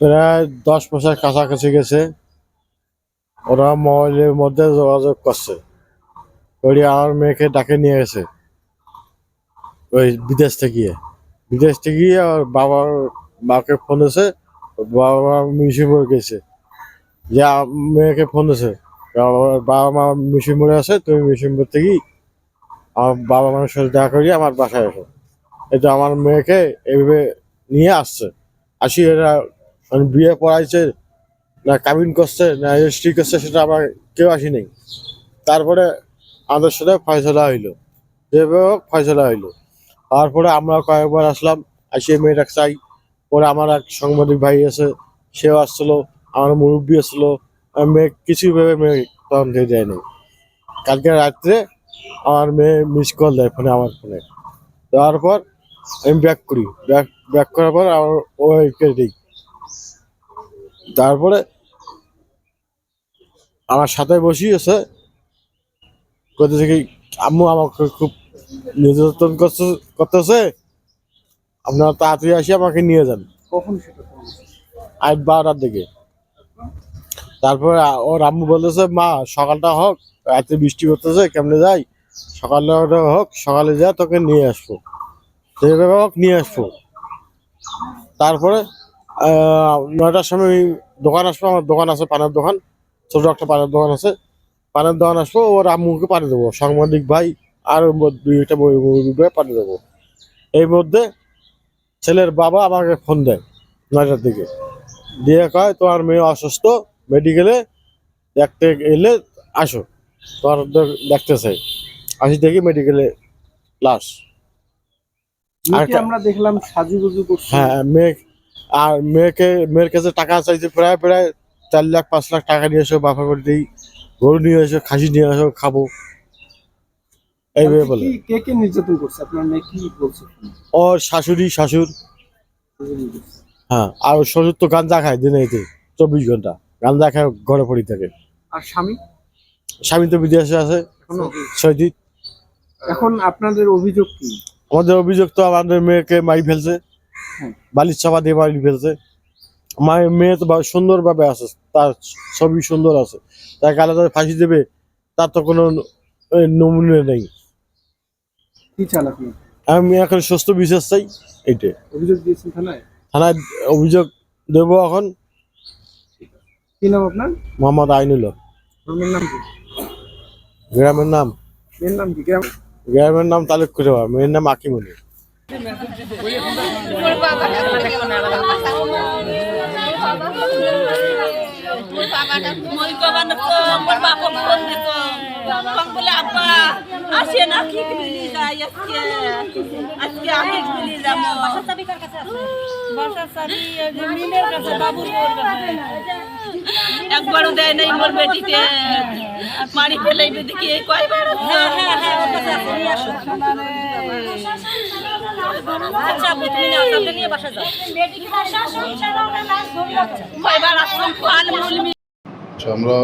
প্রায় দশ বছর কাছাকাছি গেছে। ওরা মোবাইলের মধ্যে যোগাযোগ করছে। ওই আমার মেয়েকে ডাকে নিয়ে গেছে। ওই বিদেশ থেকে বিদেশ থেকে গিয়ে আর বাবার মাকে ফোন এসে বাবা মিশিমুড় গেছে। যে মেয়েকে ফোন আমার বাবা মা মিশিমুড়ে আছে, তুমি মিশিমুড় থেকে আমার বাবা মার সাথে দেখা করিয়ে আমার বাসায় এসো এটা আমার মেয়েকে এভাবে নিয়ে আসছে। আসি এরা মানে বিয়ে পড়াইছে না কাবিন করছে, না রেজিস্ট্রি করছে, সেটা আমার কেউ আসি নাই তারপরে আমাদের সাথে ফয়সলা হইল। যেভাবে হোক ফয়সলা হইল। তারপরে আমরা কয়েকবার আসলাম আসিয়ে মেয়েটা চাই। পরে আমার এক সাংবাদিক ভাই আছে সেও আসছিল, আমার মুরব্বী আসছিল। মেয়ে কিছুই ভেবে মেয়ে তখন দিয়ে দেয়নি। কালকে রাত্রে আমার মেয়ে মিস কল দেয় ফোনে, আমার ফোনে। দেওয়ার পর আমি ব্যাক করি। ব্যাক ব্যাক করার পর আমার ওইকে দিই তারপরে আমার সাথে বসিয়েছে করতেছে কি আম্মু আমাকে খুব নির্যাতন করতেছে আপনারা তাড়াতাড়ি আসি আমাকে নিয়ে যান। কখন আট বারোটার দিকে। তারপরে ওর আম্মু বলতেছে মা সকালটা হোক রাতে বৃষ্টি করতেছে কেমনে যাই? সকালটা হোক সকালে যা তোকে নিয়ে আসব। হোক নিয়ে আসব। তারপরে নয়টার সময় ওই দোকান আসব, আমার দোকান আছে, পানের দোকান। ছোট একটা পানের দোকান আছে। পানের দোকান আসব, ওর আম্মুকে পানি দেবো। সাংবাদিক ভাই আর দুইটা মুরগি ভাই পানি দেবো। এই মধ্যে ছেলের বাবা আমাকে ফোন দেয় নয়টার দিকে। দিয়ে কয়, তোমার মেয়ে অসুস্থ মেডিকেলে দেখতে এলে আসো। তোমার দেখতে চাই। আসি দেখি মেডিকেলে লাশ আমরা দেখলাম সাজুগুজু করছে। হ্যাঁ মেয়ে আর মেয়েকে মেয়ের কাছে টাকা চাইছে প্রায় প্রায় চার লাখ পাঁচ লাখ টাকা নিয়ে এসো বাপা করে দিই গরু নিয়ে এসো খাসি নিয়ে এসো খাব। এইভাবে বলে। কি- কে নির্যাতন করছে? আপনার মেয়ে কি বলছে? ওর শাশুড়ি শাশুর হ্যাঁ আর শ্বশুর তো গাঞ্জা খায় দিনে এতে চব্বিশ ঘণ্টা। গাঞ্জা খায় ঘরে পড়ি থাকে। আর স্বামী? স্বামী তো বিদেশে আছে এখনও এখন আপনাদের অভিযোগ কি? আমাদের অভিযোগ তো আমাদের মেয়েকে মারি ফেলছে। বালির চাপা দিয়ে মারি ফেলছে। মায়ের মেয়ে তো সুন্দরভাবে আছে তার ছবি সুন্দর আছে। তাকে আলাদা ফাঁসি দেবে তার তো কোনো নমুনে নেই। কি চান আপনি? আমি এখন সুস্থ বিশ্বাস চাই এইটাই। অভিযোগ দিয়েছেন থানায়? থানায় অভিযোগ দেব এখন। কি নাম আপনার? মোহাম্মদ আইনুল গ্রামের নাম কি? গ্রামের নাম? মেয়ের নাম কি? গ্রাম গ্রামের নাম তালুক করে মেয়ের নাম আকিমনি মই কবার না তো আমার বাপ ফোন দিত তখন বলে আব্বা আসে না কি কিনে যাই আজকে আজকে আমি কিনে যাব। বাসার চাবি ওই যে মিলের কাছে বাবুর কাছে। একবারও দেয় নাই মোর বেটিকে। মারি ফেলে দেখি কয়বার হ্যাঁ হ্যাঁ হ্যাঁ ওর কাছে আছে নিয়ে আসো। আচ্ছা আপু তুমি নাও সামনে নিয়ে বাসা যাও কয়বার আসলাম ফাল মূল আচ্ছা, আমরা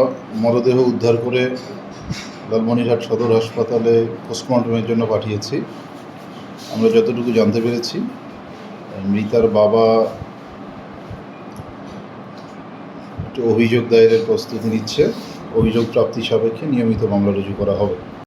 মরদেহ উদ্ধার করে লালমনিরহাট সদর হাসপাতালে পোস্টমর্টমের জন্য পাঠিয়েছি। আমরা যতটুকু জানতে পেরেছি, মৃতার বাবা অভিযোগ দায়েরের প্রস্তুতি নিচ্ছে। অভিযোগ প্রাপ্তি সাপেক্ষে নিয়মিত মামলা রুজু করা হবে।